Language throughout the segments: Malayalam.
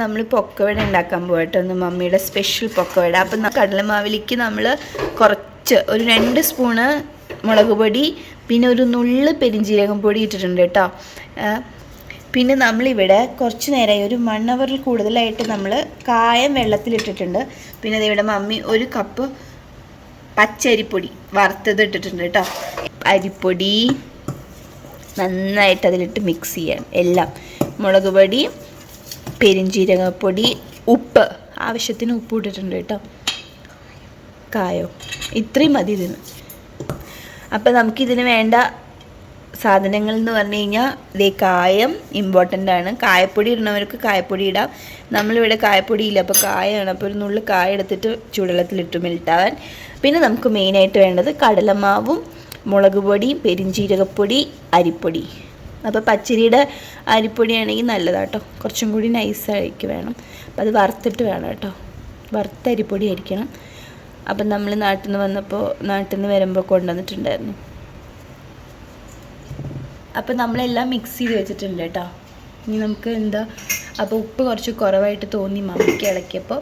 നമ്മൾ പൊക്കവട ഉണ്ടാക്കാൻ പോകട്ടെ ഒന്ന് മമ്മിയുടെ സ്പെഷ്യൽ പൊക്കവട അപ്പം കടലമാവിലേക്ക് നമ്മൾ കുറച്ച് ഒരു രണ്ട് സ്പൂണ് മുളക് പൊടി പിന്നെ ഒരു നുള്ള് പെരിഞ്ജീരകം പൊടി ഇട്ടിട്ടുണ്ട് കേട്ടോ. പിന്നെ നമ്മളിവിടെ കുറച്ച് നേരമായി ഒരു വൺ അവറിൽ കൂടുതലായിട്ട് നമ്മൾ കായം വെള്ളത്തിലിട്ടിട്ടുണ്ട് പിന്നെ ഇവിടെ മമ്മി ഒരു കപ്പ് പച്ചരിപ്പൊടി വറുത്തത് ഇട്ടിട്ടുണ്ട് കേട്ടോ. അരിപ്പൊടി നന്നായിട്ട് അതിലിട്ട് മിക്സ് ചെയ്യാം. എല്ലാം. മുളക് പൊടി പെരിഞ്ജീരകപ്പൊടി ഉപ്പ്. ആവശ്യത്തിന് ഉപ്പ് ഇട്ടിട്ടുണ്ട് കേട്ടോ. കായോ? ഇത്രയും മതി ഇതിന്. അപ്പം നമുക്കിതിന് വേണ്ട സാധനങ്ങൾ എന്ന് പറഞ്ഞു കഴിഞ്ഞാൽ ഇതേ കായം ഇമ്പോർട്ടന്റ് ആണ്. കായപ്പൊടി ഇടുന്നവർക്ക് കായപ്പൊടി ഇടാം. നമ്മളിവിടെ കായപ്പൊടി ഇല്ല. അപ്പോൾ കായാണ്. അപ്പോൾ ഒരു നുള്ളു കായ എടുത്തിട്ട് ചൂടുവെള്ളത്തിലിട്ട് മെൽട്ടാവാൻ പിന്നെ നമുക്ക് മെയിനായിട്ട് വേണ്ടത് കടലമാവും മുളക് പൊടി പെരിഞ്ചീരകപ്പൊടി അരിപ്പൊടി. അപ്പോൾ പച്ചരിയുടെ അരിപ്പൊടിയാണെങ്കിൽ നല്ലതാട്ടോ. കുറച്ചും കൂടി നൈസായിരിക്കും വേണം. അപ്പോൾ അത് വറുത്തിട്ട് വേണം കേട്ടോ. വറുത്ത അരിപ്പൊടി ആയിരിക്കണം. അപ്പം നമ്മൾ നാട്ടിൽ നിന്ന് വന്നപ്പോൾ നാട്ടിൽ നിന്ന് വരുമ്പോൾ കൊണ്ടുവന്നിട്ടുണ്ടായിരുന്നു. അപ്പം നമ്മളെല്ലാം മിക്സ് ചെയ്ത് വെച്ചിട്ടുണ്ട് കേട്ടോ. ഇനി നമുക്ക് എന്താ അപ്പോൾ ഉപ്പ് കുറച്ച് കുറവായിട്ട് തോന്നി മമ്മിക്ക് ഇളക്കിയപ്പോൾ.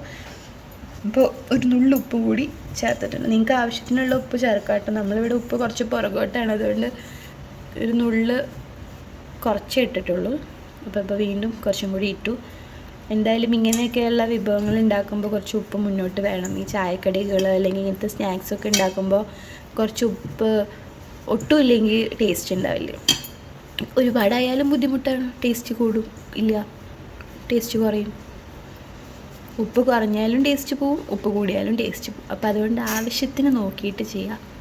അപ്പോൾ ഒരു നുള്ളു ഉപ്പ് കൂടി ചേർത്തിട്ടുണ്ട്. നിങ്ങൾക്ക് ആവശ്യത്തിനുള്ള ഉപ്പ് ചേർക്കാട്ടോ. നമ്മളിവിടെ ഉപ്പ് കുറച്ച് പുറകോട്ടാണ്. അതുകൊണ്ട് ഒരു നുള്ള് കുറച്ചേ ഇട്ടിട്ടുള്ളൂ. അപ്പോൾ ഇപ്പോൾ വീണ്ടും കുറച്ചും കൂടി ഇട്ടു. എന്തായാലും ഇങ്ങനെയൊക്കെയുള്ള വിഭവങ്ങൾ ഉണ്ടാക്കുമ്പോൾ കുറച്ച് ഉപ്പ് മുന്നോട്ട് വേണം. ഈ ചായക്കടികൾ അല്ലെങ്കിൽ ഇങ്ങനത്തെ സ്നാക്സ് ഒക്കെ ഉണ്ടാക്കുമ്പോൾ കുറച്ച് ഉപ്പ് ഒട്ടും ഇല്ലെങ്കിൽ ടേസ്റ്റ് ഉണ്ടാവില്ല. ഒരുപാടായാലും ബുദ്ധിമുട്ടാണ്. ടേസ്റ്റ് കൂടും. ഇല്ല. ടേസ്റ്റ് കുറയും. ഉപ്പ് കുറഞ്ഞാലും ടേസ്റ്റ് പോവും. ഉപ്പ് കൂടിയാലും ടേസ്റ്റ് പോവും. അപ്പോൾ അതുകൊണ്ട് ആവശ്യത്തിന് നോക്കിയിട്ട് ചെയ്യാം.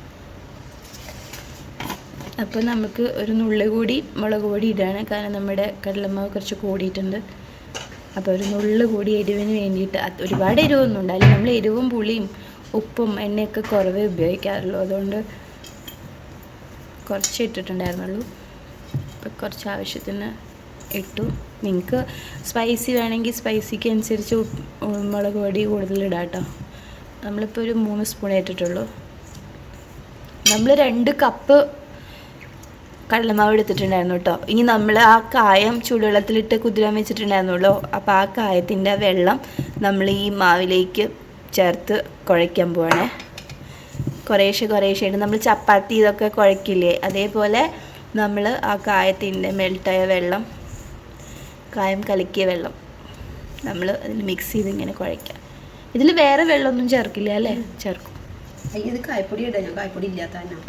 അപ്പോൾ നമുക്ക് ഒരു നുള്ളു കൂടി മുളക് പൊടി ഇടാണ്. കാരണം നമ്മുടെ കടലമാവ് കുറച്ച് കൂടിയിട്ടുണ്ട്. അപ്പോൾ ഒരു നുള്ളു കൂടി എരിവിന് വേണ്ടിയിട്ട് ഒരുപാട് എരിവൊന്നും ഉണ്ടാവില്ല. നമ്മൾ എരിവും പുളിയും ഉപ്പും എണ്ണയൊക്കെ കുറവേ ഉപയോഗിക്കാറുള്ളൂ. അതുകൊണ്ട് കുറച്ച് ഇട്ടിട്ടുണ്ടായിരുന്നുള്ളൂ. അപ്പോൾ കുറച്ച് ആവശ്യത്തിന് ഇട്ടു. നിങ്ങൾക്ക് സ്പൈസി വേണമെങ്കിൽ സ്പൈസിക്ക് അനുസരിച്ച് മുളക് പൊടി കൂടുതലിടാം കേട്ടോ നമ്മളിപ്പോൾ ഒരു മൂന്ന് സ്പൂൺ ഇട്ടിട്ടുള്ളൂ നമ്മൾ രണ്ട് കപ്പ് കടലമാവ് എടുത്തിട്ടുണ്ടായിരുന്നു കേട്ടോ. ഇനി നമ്മൾ ആ കായം ചൂടുവെള്ളത്തിലിട്ട് കുതിരാൻ വെച്ചിട്ടുണ്ടായിരുന്നുള്ളൂ. അപ്പോൾ ആ കായത്തിന്റെ വെള്ളം നമ്മൾ ഈ മാവിലേക്ക് ചേർത്ത് കുഴയ്ക്കാൻ പോവാണേ. കുറേശ്ശെ കുറേശ്ശെ ആയിട്ട് നമ്മൾ ചപ്പാത്തി ഇതൊക്കെ കുഴക്കില്ലേ അതേപോലെ നമ്മൾ ആ കായത്തിന്റെ മെൽട്ടായ വെള്ളം കായം കലക്കിയ വെള്ളം നമ്മൾ അതിൽ മിക്സ് ചെയ്ത് ഇങ്ങനെ കുഴയ്ക്കാം. ഇതിൽ വേറെ വെള്ളമൊന്നും ചേർക്കില്ല അല്ലേ? ചേർക്കും. ഇത്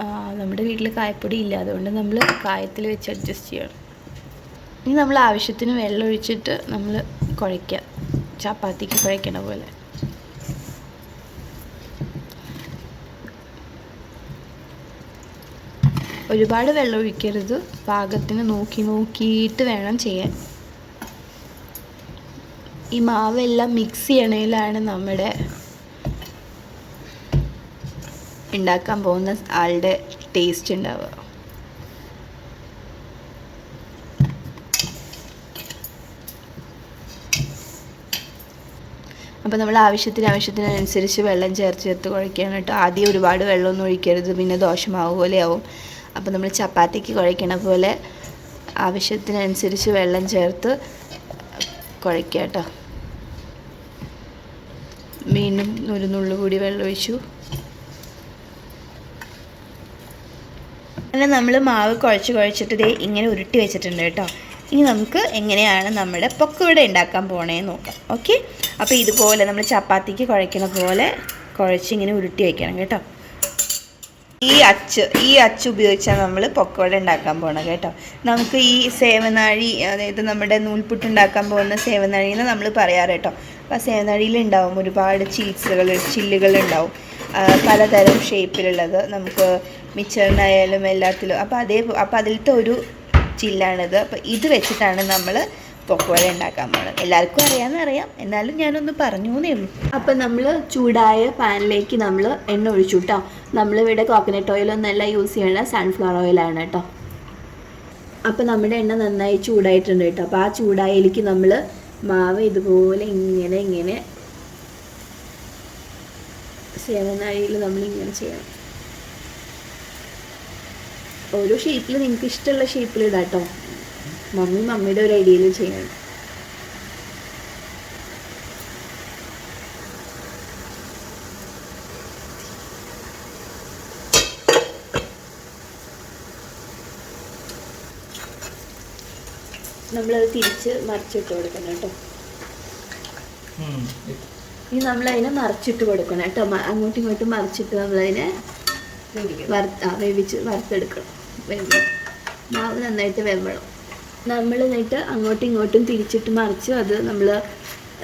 ആ നമ്മുടെ വീട്ടിൽ കായപ്പൊടി ഇല്ല. അതുകൊണ്ട് നമ്മൾ കായത്തിൽ വെച്ച് അഡ്ജസ്റ്റ് ചെയ്യണം. ഇനി നമ്മൾ ആവശ്യത്തിന് വെള്ളം ഒഴിച്ചിട്ട് നമ്മൾ കുഴയ്ക്കുക ചപ്പാത്തിക്ക് കുഴയ്ക്കണ പോലെ. ഒരുപാട് വെള്ളം ഒഴിക്കരുത്. പാകത്തിന് നോക്കി നോക്കിയിട്ട് വേണം ചെയ്യാൻ. ഈ മാവെല്ലാം മിക്സ് ചെയ്യണേലാണ് നമ്മുടെ ഉണ്ടാക്കാൻ പോകുന്ന ആളുടെ ടേസ്റ്റ് ഉണ്ടാവുക. അപ്പോൾ നമ്മൾ ആവശ്യത്തിന് ആവശ്യത്തിനനുസരിച്ച് വെള്ളം ചേർത്ത് ചേർത്ത് കുഴയ്ക്കണം കേട്ടോ. ആദ്യം ഒരുപാട് വെള്ളമൊന്നും ഒഴിക്കരുത്. പിന്നെ ദോശമാവ് പോലെയാവും. അപ്പോൾ നമ്മൾ ചപ്പാത്തിക്ക് കുഴയ്ക്കണ പോലെ ആവശ്യത്തിനനുസരിച്ച് വെള്ളം ചേർത്ത് കുഴയ്ക്കുക കേട്ടോ. വീണ്ടും ഒരു നുള്ളു കൂടി വെള്ളം ഒഴിച്ചു അങ്ങനെ നമ്മൾ മാവ് കുഴച്ച് കുഴച്ചിട്ട് ഇതേ ഇങ്ങനെ ഉരുട്ടി വെച്ചിട്ടുണ്ട് കേട്ടോ. ഇനി നമുക്ക് എങ്ങനെയാണ് നമ്മുടെ പൊക്കവട ഉണ്ടാക്കാൻ പോണേന്ന് നോക്കാം. ഓക്കെ? അപ്പോൾ ഇതുപോലെ നമ്മൾ ചപ്പാത്തിക്ക് കുഴയ്ക്കുന്ന പോലെ കുഴച്ച് ഇങ്ങനെ ഉരുട്ടി വയ്ക്കണം കേട്ടോ. ഈ അച്ച് ഈ അച്ച് ഉപയോഗിച്ചാണ് നമ്മൾ പൊക്കവിടെ ഉണ്ടാക്കാൻ പോകണം കേട്ടോ. നമുക്ക് ഈ സേവനാഴി അതായത് നമ്മുടെ നൂൽപുട്ട് ഉണ്ടാക്കാൻ പോകുന്ന സേവനാഴി എന്ന് നമ്മൾ പറയാറ് കേട്ടോ. അപ്പോൾ ആ സേവനാഴിയിൽ ഉണ്ടാവും ഒരുപാട് ചീസുകൾ ചില്ലുകൾ ഉണ്ടാവും. പലതരം ഷേപ്പിലുള്ളത് നമുക്ക് മിച്ചറിനായാലും എല്ലാത്തിലും. അപ്പോൾ അതേ അപ്പോൾ അതിലത്തെ ഒരു ചില്ലാണിത്. അപ്പോൾ ഇത് വെച്ചിട്ടാണ് നമ്മൾ പൊക്കോള ഉണ്ടാക്കാൻ പോകുന്നത് എല്ലാവർക്കും അറിയാമെന്ന് അറിയാം. എന്നാലും ഞാനൊന്ന് പറഞ്ഞു എന്നേ ഉള്ളൂ. അപ്പം നമ്മൾ ചൂടായ പാനിലേക്ക് നമ്മൾ എണ്ണ ഒഴിച്ചു കേട്ടോ നമ്മളിവിടെ കോക്കനട്ട് ഓയിലൊന്നല്ല യൂസ് ചെയ്യണത് സൺഫ്ലവർ ഓയിലാണ് കേട്ടോ അപ്പം നമ്മുടെ എണ്ണ നന്നായി ചൂടായിട്ടുണ്ട് കേട്ടോ അപ്പോൾ ആ ചൂടായതിലേക്ക് നമ്മൾ മാവ് ഇതുപോലെ ഇങ്ങനെ ഇങ്ങനെ സേവന നമ്മൾ നമ്മളിങ്ങനെ ചെയ്യണം. ഓരോ ഷേപ്പിൽ നിങ്ങൾക്ക് ഇഷ്ടമുള്ള ഷേപ്പിൽ ഇടാം കേട്ടോ മമ്മി മമ്മിയുടെ ഒരു ഐഡിയയിൽ ചെയ്യണം. നമ്മളത് തിരിച്ച് മറിച്ചിട്ട് കൊടുക്കണം കേട്ടോ. ഇനി നമ്മളതിനെ മറിച്ചിട്ട് കൊടുക്കണം കേട്ടോ. അങ്ങോട്ടും ഇങ്ങോട്ടും മറിച്ചിട്ട് നമ്മളതിനെ വറുത്ത് ആ, വേവിച്ച് വറുത്തെടുക്കണം. വെമ്പണം മാവ് നന്നായിട്ട് വെമ്പണം നമ്മൾ എന്നിട്ട് അങ്ങോട്ടും ഇങ്ങോട്ടും തിരിച്ചിട്ട് മറിച്ച് അത് നമ്മൾ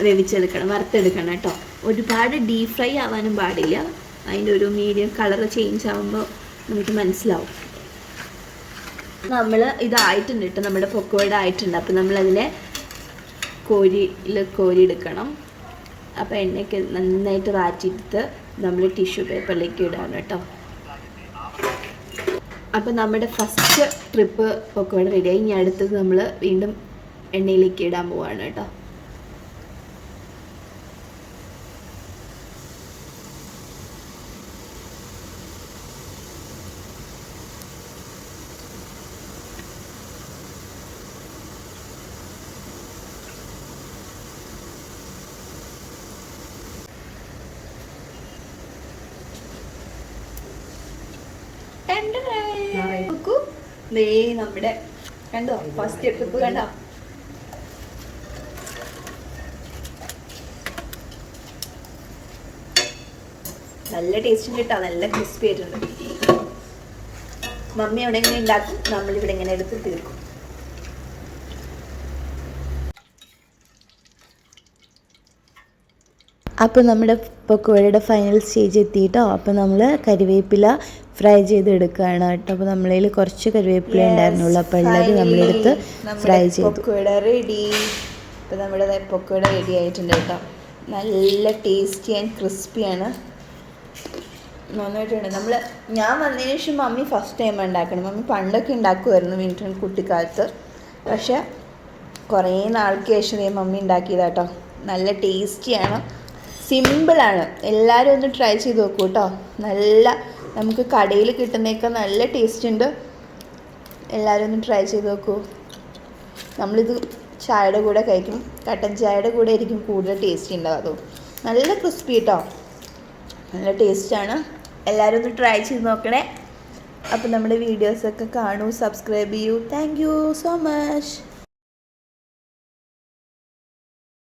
വേവിച്ചെടുക്കണം. വറുത്തെടുക്കണം കേട്ടോ. ഒരുപാട് ഡീപ് ഫ്രൈ ആവാനും പാടില്ല. അതിന്റെ ഒരു മീഡിയം കളർ ചേഞ്ച് ആകുമ്പോൾ നമുക്ക് മനസ്സിലാവും. നമ്മൾ ഇതായിട്ടുണ്ട് കേട്ടോ. നമ്മുടെ പൊക്കോയുടെ ആയിട്ടുണ്ട്. അപ്പോൾ നമ്മളതിനെ കോരിയിൽ കോരി എടുക്കണം അപ്പോൾ എണ്ണയ്ക്ക് നന്നായിട്ട് വാറ്റിയിട്ട് നമ്മൾ ടിഷ്യൂ പേപ്പറിലേക്ക് ഇടാണ് കേട്ടോ. അപ്പോൾ നമ്മുടെ ഫസ്റ്റ് ട്രിപ്പ് പൊക്കോട റെഡിയായി ഇനി അടുത്തത് നമ്മൾ വീണ്ടും എണ്ണയിലേക്ക് ഇടാൻ പോവാണ് കേട്ടോ. നമ്മുടെ കണ്ടോ? ഫസ്റ്റ് ട്രിപ്പ് കണ്ടോ? നല്ല ടേസ്റ്റും കിട്ടാ. നല്ല ക്രിസ്പി ആയിട്ടുണ്ട്. മമ്മി അവിടെ എങ്ങനെ ഉണ്ടാക്കും. നമ്മളിവിടെ ഇങ്ങനെ എടുത്ത് തീർക്കും. അപ്പോൾ നമ്മുടെ പക്കോടയുടെ ഫൈനൽ സ്റ്റേജ് എത്തിയിട്ടോ അപ്പോൾ നമ്മൾ കരിവേപ്പില ഫ്രൈ ചെയ്തെടുക്കുകയാണ് കേട്ടോ. അപ്പോൾ നമ്മളതിൽ കുറച്ച് കരിവേപ്പില ഉണ്ടായിരുന്നുള്ളൂ. അപ്പോൾ ഉള്ളത് നമ്മളെടുത്ത് ഫ്രൈ ചെയ്തു. റെഡി ഇപ്പോൾ നമ്മുടെ പൊക്കുവട പൊക്കോട റെഡി ആയിട്ടുണ്ട് കേട്ടോ. നല്ല ടേസ്റ്റി ആൻഡ് ക്രിസ്പിയാണ് നന്നായിട്ടുണ്ട്. നമ്മൾ ഞാൻ വന്നതിന് ശേഷം മമ്മി ഫസ്റ്റ് ടൈം ഉണ്ടാക്കണം. മമ്മി പണ്ടൊക്കെ ഉണ്ടാക്കുമായിരുന്നു വീട്ടിൽ കുട്ടിക്കാലത്ത്. പക്ഷേ കുറേ നാൾക്ക് ശേഷം മമ്മി ഉണ്ടാക്കിയതാട്ടോ നല്ല ടേസ്റ്റിയാണ് സിമ്പിളാണ് എല്ലാവരും ഒന്ന് ട്രൈ ചെയ്ത് നോക്കൂ കേട്ടോ നല്ല നമുക്ക് കടയിൽ കിട്ടുന്നതൊക്കെ നല്ല ടേസ്റ്റ് ഉണ്ട്. എല്ലാവരും ഒന്ന് ട്രൈ ചെയ്ത് നോക്കൂ. നമ്മളിത് ചായയുടെ കൂടെ കഴിക്കും. കട്ടൻ ചായയുടെ കൂടെ ആയിരിക്കും കൂടുതൽ ടേസ്റ്റ് ഉണ്ടാവും അതോ നല്ല ക്രിസ്പി കേട്ടോ നല്ല ടേസ്റ്റാണ് എല്ലാവരും ഒന്ന് ട്രൈ ചെയ്ത് നോക്കണേ. അപ്പോൾ നമ്മുടെ വീഡിയോസൊക്കെ കാണൂ സബ്സ്ക്രൈബ് ചെയ്യൂ. Thank so much